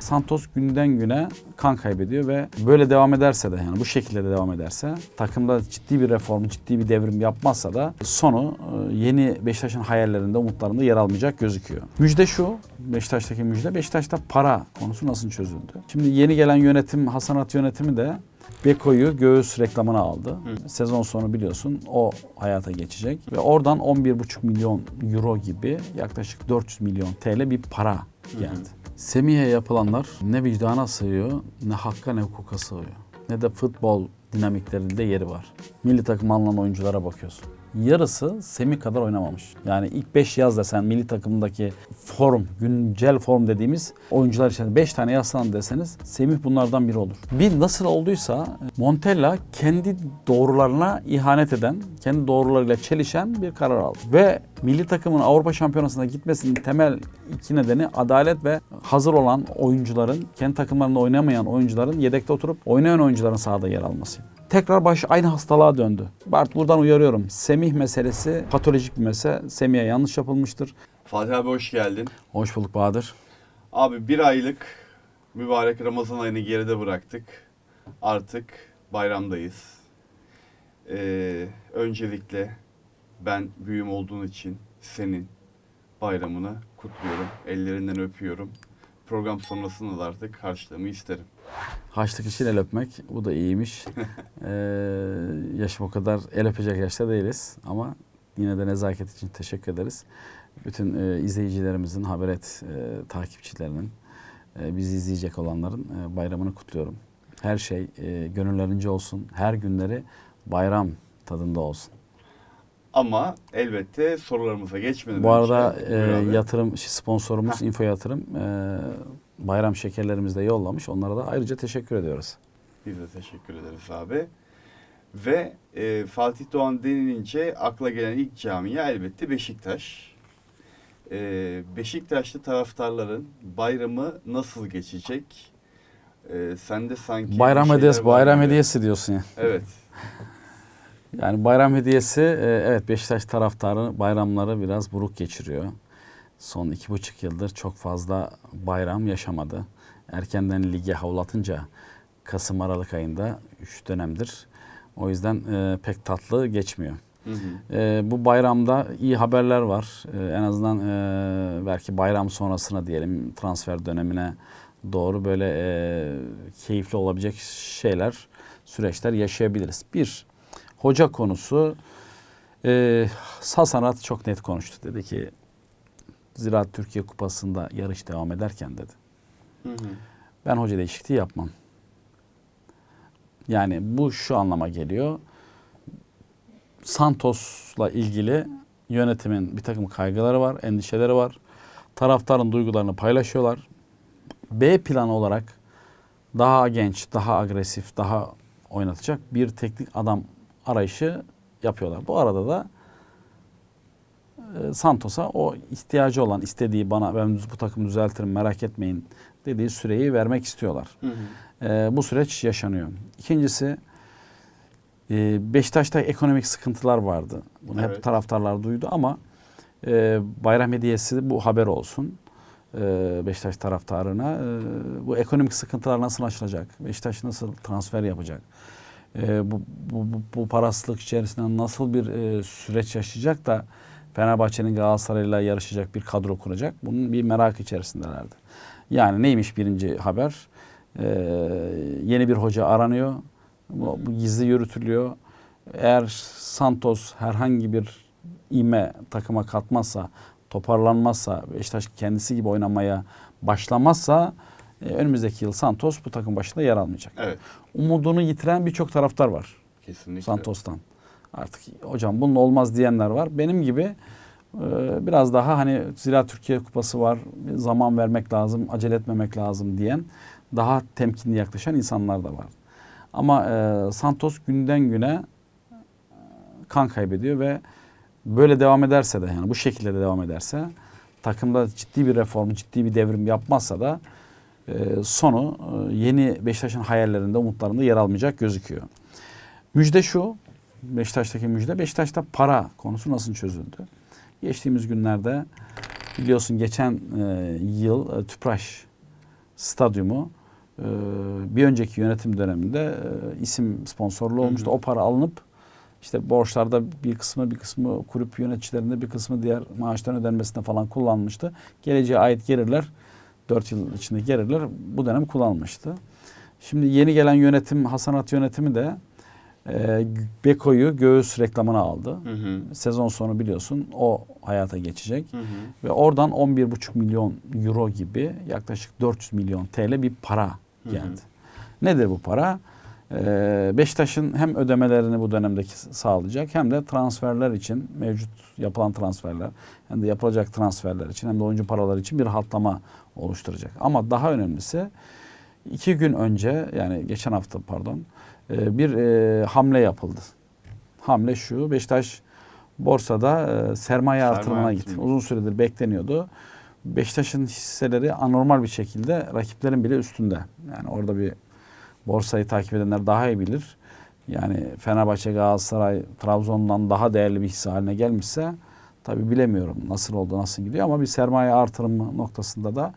Santos günden güne kan kaybediyor ve böyle devam ederse de yani bu şekilde de devam ederse takımda ciddi bir reform, ciddi bir devrim yapmazsa da sonu e, yeni Beşiktaş'ın hayallerinde, umutlarında yer almayacak gözüküyor. Müjde şu, Beşiktaş'taki müjde, Beşiktaş'ta para konusu nasıl çözüldü? Şimdi yeni gelen yönetim, Hasanat yönetimi de Beko'yu göğüs reklamına aldı. Sezon sonu biliyorsun o hayata geçecek. Ve oradan 11,5 milyon euro gibi yaklaşık 400 milyon TL bir para geldi. Semih'e yapılanlar ne vicdana sığıyor, ne hakka ne hukuka sığıyor. Ne de futbol dinamiklerinde yeri var. Milli takım alınan oyunculara bakıyorsun. Yarısı Semih kadar oynamamış. Yani ilk 5 yaz desen milli takımdaki form, güncel form dediğimiz oyuncular içerisinde 5 tane yazsan deseniz Semih bunlardan biri olur. Bir nasıl olduysa Montella kendi doğrularına ihanet eden, kendi doğrularıyla çelişen bir karar aldı. Ve milli takımın Avrupa Şampiyonası'na gitmesinin temel iki nedeni adalet ve hazır olan oyuncuların, kendi takımlarında oynamayan oyuncuların yedekte oturup oynayan oyuncuların sahada yer alması. Tekrar baş aynı hastalığa döndü. Bart buradan uyarıyorum. Semih meselesi patolojik bir mesele. Semih'e yanlış yapılmıştır. Fatih abi hoş geldin. Hoş bulduk Bahadır. Abi bir aylık mübarek Ramazan ayını geride bıraktık. Artık bayramdayız. Ee, öncelikle ben büyüğüm olduğun için senin bayramını kutluyorum. Ellerinden öpüyorum. Program sonrasında da artık karşılığımı isterim. Haçlık için el öpmek. Bu da iyiymiş. ee, yaşım o kadar el öpecek yaşta değiliz. Ama yine de nezaket için teşekkür ederiz. Bütün e, izleyicilerimizin, Haberet e, takipçilerinin, e, bizi izleyecek olanların e, bayramını kutluyorum. Her şey e, gönüllerince olsun. Her günleri bayram tadında olsun. Ama elbette sorularımıza geçmeden Bu arada önce... e, yatırım sponsorumuz Info Yatırım e, bayram şekerlerimizi de yollamış. Onlara da ayrıca teşekkür ediyoruz. Biz de teşekkür ederiz abi. Ve e, Fatih Doğan denilince akla gelen ilk camia elbette Beşiktaş. E, Beşiktaşlı taraftarların bayramı nasıl geçecek? E, sen de sanki Bayram hediyesi, bayram hediyesi diyorsun ya. Evet. Yani bayram hediyesi e, evet Beşiktaş taraftarı bayramları biraz buruk geçiriyor. Son iki buçuk yıldır çok fazla bayram yaşamadı. Erkenden lige havlatınca Kasım Aralık ayında üç dönemdir. O yüzden e, pek tatlı geçmiyor. Hı hı. E, bu bayramda iyi haberler var. E, en azından e, belki bayram sonrasına diyelim transfer dönemine doğru böyle e, keyifli olabilecek şeyler, süreçler yaşayabiliriz. Bir, hoca konusu e, Sasanat çok net konuştu. Dedi ki Ziraat Türkiye Kupası'nda yarış devam ederken dedi. Hı hı. Ben hoca değişikliği yapmam. Yani bu şu anlama geliyor. Santos'la ilgili yönetimin bir takım kaygıları var, endişeleri var. Taraftarın duygularını paylaşıyorlar. B planı olarak daha genç, daha agresif, daha oynatacak bir teknik adam arayışı yapıyorlar. Bu arada da e, Santos'a o ihtiyacı olan, istediği bana ben bu takımı düzeltirim merak etmeyin dediği süreyi vermek istiyorlar. Hı hı. E, bu süreç yaşanıyor. İkincisi e, Beşiktaş'ta ekonomik sıkıntılar vardı. Bunu hep Evet. taraftarlar duydu ama e, bayram hediyesi bu haber olsun. E, Beşiktaş taraftarına e, bu ekonomik sıkıntılar nasıl aşılacak? Beşiktaş nasıl transfer yapacak? E, bu, bu, bu, bu parasızlık içerisinde nasıl bir e, süreç yaşayacak da Fenerbahçe'nin Galatasaray'la yarışacak bir kadro kuracak? Bunun bir merak içerisindelerdi. Yani neymiş birinci haber? Ee, yeni bir hoca aranıyor. Bu, bu gizli yürütülüyor. Eğer Santos herhangi bir ime takıma katmazsa, toparlanmazsa, Beşiktaş kendisi gibi oynamaya başlamazsa e, önümüzdeki yıl Santos bu takım başında yer almayacak. Evet. Umudunu yitiren birçok taraftar var. Kesinlikle. Santos'tan. Artık hocam bunun olmaz diyenler var. Benim gibi e, biraz daha hani Zira Türkiye Kupası var, zaman vermek lazım, acele etmemek lazım diyen daha temkinli yaklaşan insanlar da var. Ama e, Santos günden güne e, kan kaybediyor ve böyle devam ederse de yani bu şekilde de devam ederse takımda ciddi bir reform, ciddi bir devrim yapmazsa da sonu e, yeni Beşiktaş'ın hayallerinde, umutlarında yer almayacak gözüküyor. Müjde şu, Beşiktaş'taki müjde. Beşiktaş'ta para konusu nasıl çözüldü? Geçtiğimiz günlerde biliyorsun geçen e, yıl e, Tüpraş stadyumu e, bir önceki yönetim döneminde e, isim sponsorluğu olmuştu. Hı hı. O para alınıp işte borçlarda bir kısmı bir kısmı kulüp yöneticilerinde bir kısmı diğer maaşların ödenmesine falan kullanmıştı. Geleceğe ait gelirler 4 yıl içinde gelirler bu dönem kullanılmıştı. Şimdi yeni gelen yönetim Hasanat yönetimi de e, Beko'yu göğüs reklamına aldı. Hı hı. Sezon sonu biliyorsun o hayata geçecek. Hı hı. Ve oradan 11,5 milyon euro gibi yaklaşık 400 milyon TL bir para Hı hı. geldi. Nedir bu para? Ee, Beşiktaş'ın hem ödemelerini bu dönemdeki sağlayacak hem de transferler için mevcut yapılan transferler hem de yapılacak transferler için hem de oyuncu paraları için bir rahatlama oluşturacak. Ama daha önemlisi iki gün önce yani geçen hafta pardon e, bir e, hamle yapıldı. Hamle şu Beşiktaş borsada e, sermaye artırımına gitti. Uzun süredir bekleniyordu. Beşiktaş'ın hisseleri anormal bir şekilde rakiplerin bile üstünde. Yani orada bir borsayı takip edenler daha iyi bilir. Yani Fenerbahçe, Galatasaray, Trabzon'dan daha değerli bir hisse haline gelmişse tabi bilemiyorum nasıl oldu, nasıl gidiyor ama bir sermaye artırımı noktasında da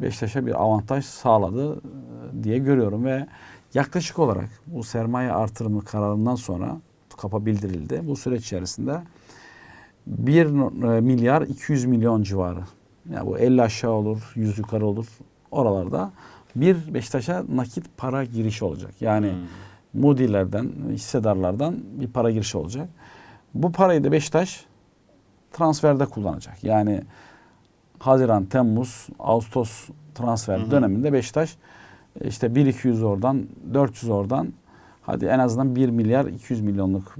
Beşiktaş'a bir avantaj sağladı e, diye görüyorum ve yaklaşık olarak bu sermaye artırımı kararından sonra kapa bildirildi. Bu süreç içerisinde 1 milyar 200 milyon civarı. Yani bu 50 aşağı olur, 100 yukarı olur. Oralarda bir Beşiktaş'a nakit para girişi olacak. Yani Hı. Moody'lerden, hissedarlardan bir para girişi olacak. Bu parayı da Beşiktaş transferde kullanacak. Yani Haziran, Temmuz, Ağustos transfer hı. döneminde Beşiktaş işte 1-200 oradan, 400 oradan hadi en azından 1 milyar 200 milyonluk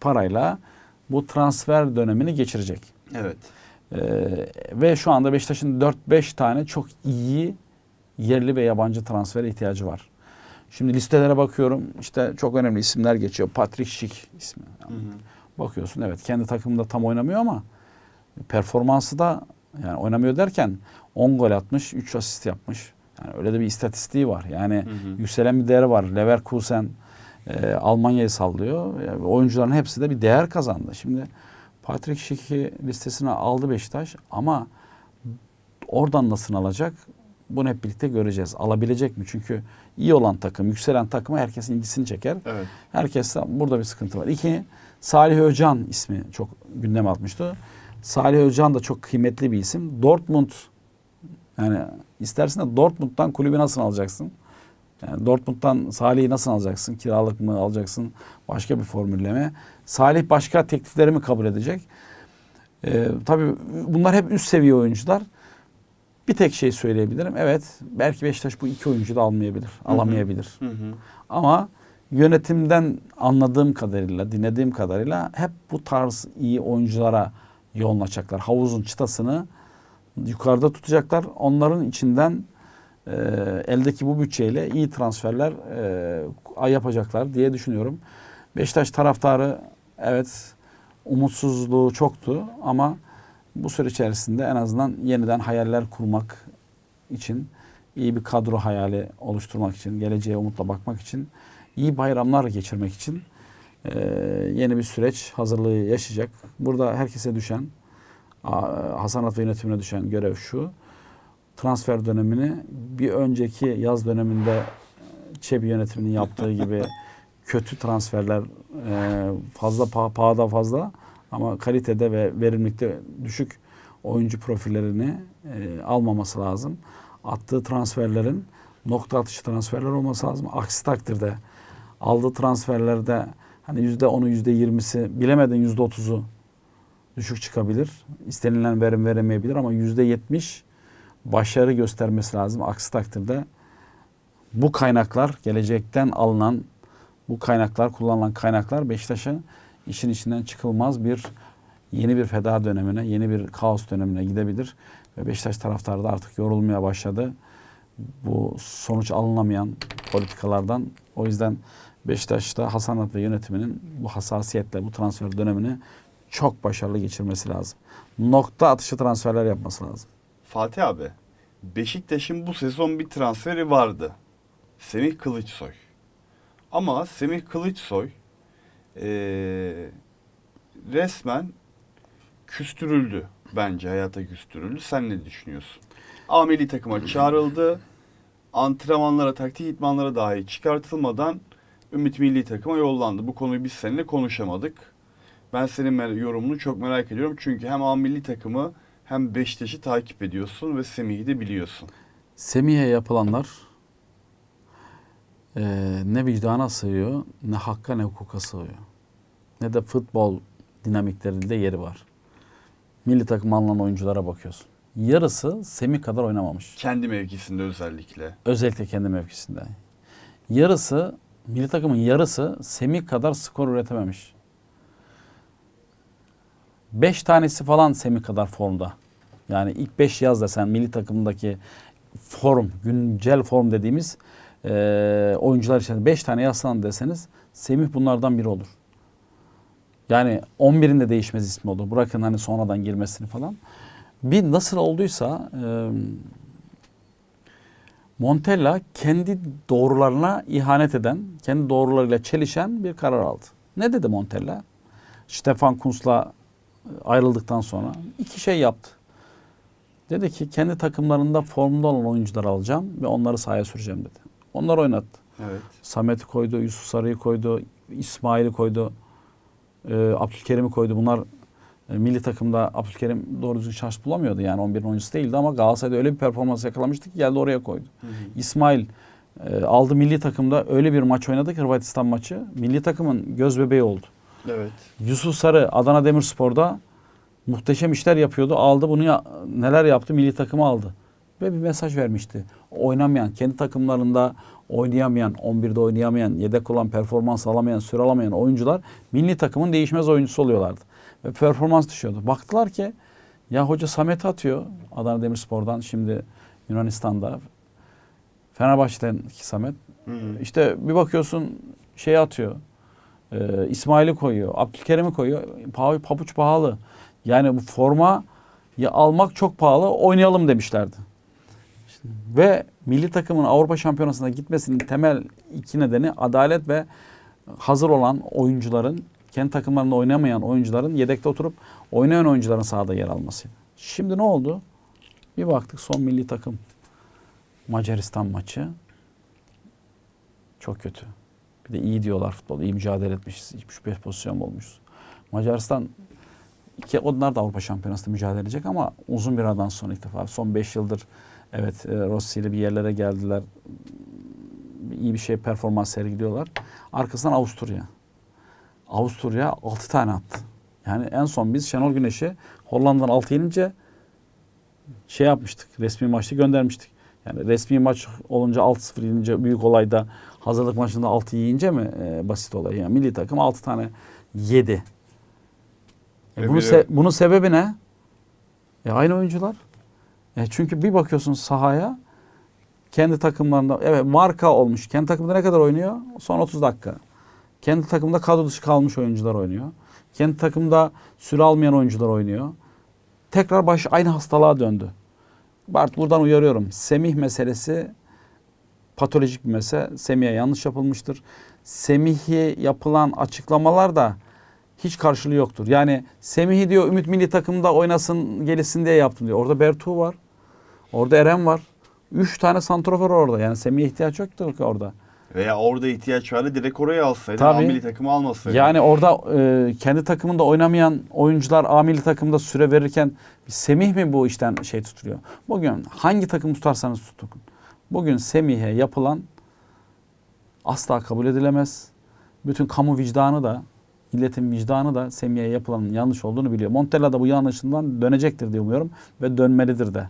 parayla bu transfer dönemini geçirecek. Evet. Ee, ve şu anda Beşiktaş'ın 4-5 tane çok iyi yerli ve yabancı transfere ihtiyacı var. Şimdi listelere bakıyorum. işte çok önemli isimler geçiyor. Patrick Schick ismi. Hı hı. Bakıyorsun evet kendi takımında tam oynamıyor ama performansı da yani oynamıyor derken 10 gol atmış, 3 asist yapmış. Yani öyle de bir istatistiği var. Yani Hı hı. yükselen bir değeri var. Leverkusen e, Almanya'yı sallıyor. Yani oyuncuların hepsi de bir değer kazandı. Şimdi Patrick Schick'i listesine aldı Beşiktaş ama oradan nasıl alacak? Bunu hep birlikte göreceğiz. Alabilecek mi? Çünkü iyi olan takım, yükselen takıma herkesin ilgisini çeker. Evet. Herkes burada bir sıkıntı var. İki, Salih Özcan ismi çok gündeme atmıştı. Salih Özcan da çok kıymetli bir isim. Dortmund yani istersin de Dortmund'dan kulübü nasıl alacaksın? Yani Dortmund'dan Salih'i nasıl alacaksın? Kiralık mı alacaksın? Başka bir formülle mi? Salih başka teklifleri mi kabul edecek? Ee, tabii bunlar hep üst seviye oyuncular. Bir tek şey söyleyebilirim. Evet belki Beşiktaş bu iki oyuncu da almayabilir, hı. alamayabilir. Hı hı. Ama yönetimden anladığım kadarıyla, dinlediğim kadarıyla hep bu tarz iyi oyunculara yoğunlaşacaklar. Havuzun çıtasını yukarıda tutacaklar. Onların içinden e, eldeki bu bütçeyle iyi transferler e, yapacaklar diye düşünüyorum. Beşiktaş taraftarı evet umutsuzluğu çoktu ama bu süre içerisinde en azından yeniden hayaller kurmak için, iyi bir kadro hayali oluşturmak için, geleceğe umutla bakmak için, iyi bayramlar geçirmek için e, yeni bir süreç hazırlığı yaşayacak. Burada herkese düşen, Hasanat ve yönetimine düşen görev şu. Transfer dönemini bir önceki yaz döneminde Çebi yönetiminin yaptığı gibi kötü transferler e, fazla pa- pahada fazla ama kalitede ve verimlilikte düşük oyuncu profillerini e, almaması lazım. Attığı transferlerin nokta atışı transferler olması lazım. Aksi takdirde aldığı transferlerde hani yüzde onu yüzde yirmisi bilemedin yüzde otuzu düşük çıkabilir. İstenilen verim veremeyebilir ama yüzde yetmiş başarı göstermesi lazım. Aksi takdirde bu kaynaklar gelecekten alınan bu kaynaklar kullanılan kaynaklar Beşiktaş'a işin içinden çıkılmaz bir yeni bir feda dönemine, yeni bir kaos dönemine gidebilir. Ve Beşiktaş taraftarı da artık yorulmaya başladı. Bu sonuç alınamayan politikalardan. O yüzden Beşiktaş'ta Hasanat ve yönetiminin bu hassasiyetle bu transfer dönemini çok başarılı geçirmesi lazım. Nokta atışı transferler yapması lazım. Fatih abi, Beşiktaş'ın bu sezon bir transferi vardı. Semih Kılıçsoy. Ama Semih Kılıçsoy eee, resmen küstürüldü bence hayata küstürüldü. Sen ne düşünüyorsun? A milli takıma çağrıldı. antrenmanlara, taktik idmanlara dahi çıkartılmadan Ümit Milli Takım'a yollandı. Bu konuyu biz seninle konuşamadık. Ben senin yorumunu çok merak ediyorum. Çünkü hem A Takımı hem Beşiktaş'ı takip ediyorsun ve Semih'i de biliyorsun. Semih'e yapılanlar eee, ne vicdana sığıyor, ne hakka ne hukuka sığıyor. Ne de futbol dinamiklerinde yeri var. Milli takım alınan oyunculara bakıyorsun. Yarısı Semih kadar oynamamış. Kendi mevkisinde özellikle. Özellikle kendi mevkisinde. Yarısı, milli takımın yarısı Semih kadar skor üretememiş. Beş tanesi falan Semih kadar formda. Yani ilk beş yaz desen milli takımdaki form, güncel form dediğimiz eee, oyuncular içinde beş tane yazsan deseniz Semih bunlardan biri olur. Yani 11'inde değişmez ismi olur. Bırakın hani sonradan girmesini falan. Bir nasıl olduysa eee Montella kendi doğrularına ihanet eden, kendi doğrularıyla çelişen bir karar aldı. Ne dedi Montella? Stefan Kuntz'la ayrıldıktan sonra iki şey yaptı. Dedi ki kendi takımlarında formda olan oyuncuları alacağım ve onları sahaya süreceğim dedi. Onlar oynattı. Evet. Samet'i koydu, Yusuf Sarı'yı koydu, İsmail'i koydu, e, Abdülkerim'i koydu. Bunlar e, milli takımda Abdülkerim doğru düzgün şans bulamıyordu yani 11'in oyuncusu değildi ama Galatasaray'da öyle bir performans yakalamıştı ki geldi oraya koydu. İsmail e, aldı milli takımda öyle bir maç oynadı ki Hırvatistan maçı. Milli takımın göz bebeği oldu. Evet. Yusuf Sarı Adana Demirspor'da muhteşem işler yapıyordu. Aldı bunu ya- neler yaptı? Milli takımı aldı. Ve bir mesaj vermişti. Oynamayan, kendi takımlarında oynayamayan, 11'de oynayamayan, yedek olan, performans alamayan, süre alamayan oyuncular milli takımın değişmez oyuncusu oluyorlardı. Ve performans düşüyordu. Baktılar ki ya hoca Samet atıyor Adana Demirspor'dan şimdi Yunanistan'da. Fenerbahçe'den Samet. Hı hı. İşte bir bakıyorsun şey atıyor. Ee, İsmail'i koyuyor. Abdülkerim'i koyuyor. Pa- pabuç pahalı. Yani bu forma ya almak çok pahalı. Oynayalım demişlerdi. Ve milli takımın Avrupa Şampiyonası'na gitmesinin temel iki nedeni adalet ve hazır olan oyuncuların kendi takımlarında oynamayan oyuncuların yedekte oturup oynayan oyuncuların sahada yer almasıydı. Şimdi ne oldu? Bir baktık son milli takım Macaristan maçı. Çok kötü. Bir de iyi diyorlar futbol. İyi mücadele etmişiz. 3-5 pozisyon olmuşuz. Macaristan iki, onlar da Avrupa Şampiyonası'nda mücadele edecek ama uzun bir aradan sonra ilk defa. Son 5 yıldır evet e, Rossi ile bir yerlere geldiler. İyi bir şey performans sergiliyorlar. Arkasından Avusturya. Avusturya 6 tane attı. Yani en son biz Şenol Güneş'i Hollanda'dan 6 yenince şey yapmıştık. Resmi maçta göndermiştik. Yani resmi maç olunca 6-0 yenince büyük olayda hazırlık maçında 6 yiyince mi e, basit olay? Yani milli takım 6 tane yedi. E, bunun, se- bunun sebebi ne? E, aynı oyuncular. E, çünkü bir bakıyorsun sahaya kendi takımlarında evet marka olmuş. Kendi takımında ne kadar oynuyor? Son 30 dakika. Kendi takımda kadro dışı kalmış oyuncular oynuyor. Kendi takımda süre almayan oyuncular oynuyor. Tekrar baş aynı hastalığa döndü. Bart buradan uyarıyorum. Semih meselesi patolojik bir mesele. Semih'e yanlış yapılmıştır. Semih'e yapılan açıklamalar da hiç karşılığı yoktur. Yani Semih'i diyor Ümit Milli Takımda oynasın gelişsin diye yaptım diyor. Orada Bertu var. Orada Eren var. Üç tane santrofor orada. Yani Semih'e ihtiyaç yoktu orada. Veya orada ihtiyaç vardı direkt oraya alsaydın. Tabii. Milli takımı almasaydın. Yani orada e, kendi takımında oynamayan oyuncular A milli takımda süre verirken Semih mi bu işten şey tutuluyor? Bugün hangi takım tutarsanız tutun. Bugün Semih'e yapılan asla kabul edilemez. Bütün kamu vicdanı da milletin vicdanı da Semih'e yapılanın yanlış olduğunu biliyor. Montella da bu yanlışından dönecektir diye umuyorum ve dönmelidir de.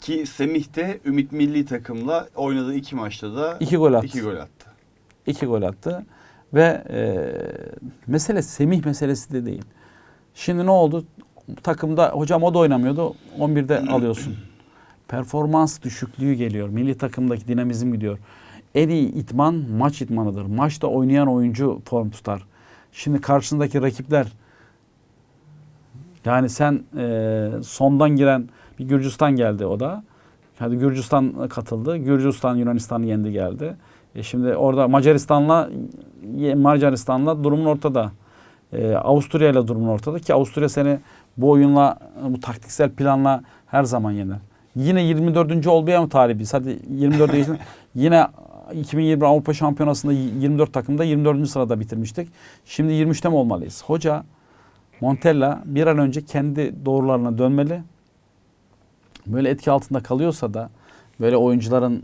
Ki Semih de Ümit Milli Takım'la oynadığı iki maçta da İki gol attı. iki gol attı. iki gol attı. Ve e, mesele Semih meselesi de değil. Şimdi ne oldu? Takımda hocam o da oynamıyordu. 11'de alıyorsun. Performans düşüklüğü geliyor. Milli takımdaki dinamizm gidiyor. En iyi itman maç itmanıdır. Maçta oynayan oyuncu form tutar. Şimdi karşındaki rakipler yani sen e, sondan giren bir Gürcistan geldi o da. Hadi Gürcistan katıldı. Gürcistan Yunanistan'ı yendi geldi. E şimdi orada Macaristan'la Macaristan'la durumun ortada. E, Avusturya ile durumun ortada ki Avusturya seni bu oyunla bu taktiksel planla her zaman yener. Yine 24. olmaya mı talibiz? Hadi 24 yaşında yine 2020 Avrupa Şampiyonası'nda 24 takımda 24. sırada bitirmiştik. Şimdi 23'te mi olmalıyız? Hoca Montella bir an önce kendi doğrularına dönmeli. Böyle etki altında kalıyorsa da böyle oyuncuların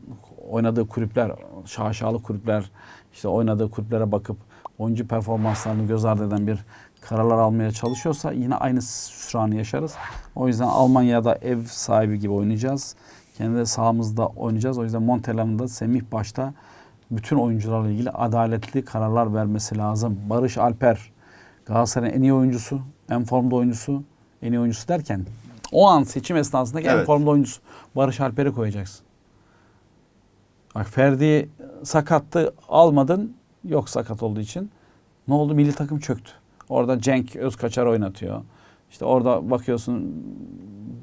oynadığı kulüpler, şaşalı kulüpler, işte oynadığı kulüplere bakıp oyuncu performanslarını göz ardı eden bir kararlar almaya çalışıyorsa yine aynı hüsranı yaşarız. O yüzden Almanya'da ev sahibi gibi oynayacağız. Kendi sahamızda oynayacağız. O yüzden Montella'nın da Semih başta bütün oyuncularla ilgili adaletli kararlar vermesi lazım. Barış Alper Galatasaray'ın en iyi oyuncusu, en formda oyuncusu, en iyi oyuncusu derken o an seçim esnasındaki en Evet. formda oyuncusu Barış Alper'i koyacaksın. Bak Ferdi sakattı almadın yok sakat olduğu için. Ne oldu? Milli takım çöktü. Orada Cenk Özkaçar oynatıyor. İşte orada bakıyorsun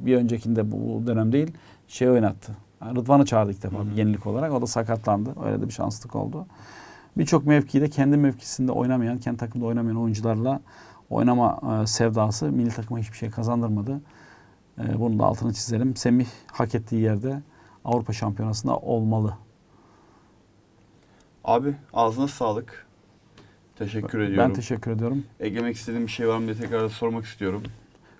bir öncekinde bu dönem değil şey oynattı. Rıdvan'ı çağırdı ilk defa bir yenilik olarak. O da sakatlandı. Öyle de bir şanslık oldu. Birçok mevkide kendi mevkisinde oynamayan, kendi takımda oynamayan oyuncularla oynama e, sevdası milli takıma hiçbir şey kazandırmadı. E, bunun da altını çizelim. Semih hak ettiği yerde Avrupa Şampiyonası'nda olmalı. Abi ağzına sağlık. Teşekkür ediyorum. Ben teşekkür ediyorum. Eklemek istediğim bir şey var mı diye tekrar sormak istiyorum.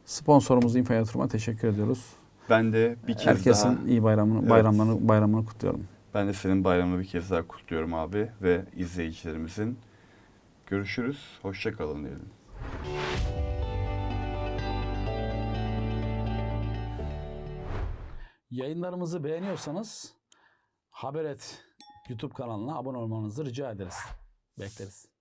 Sponsorumuz Infa Yatırım'a teşekkür ediyoruz. Ben de bir kez Herkesin daha iyi bayramını, Evet. bayramlarını, bayramını kutluyorum. ben de senin bayramını bir kez daha kutluyorum abi ve izleyicilerimizin. Görüşürüz. Hoşça kalın diyelim. Yayınlarımızı beğeniyorsanız Haber et YouTube kanalına abone olmanızı rica ederiz. Bekleriz.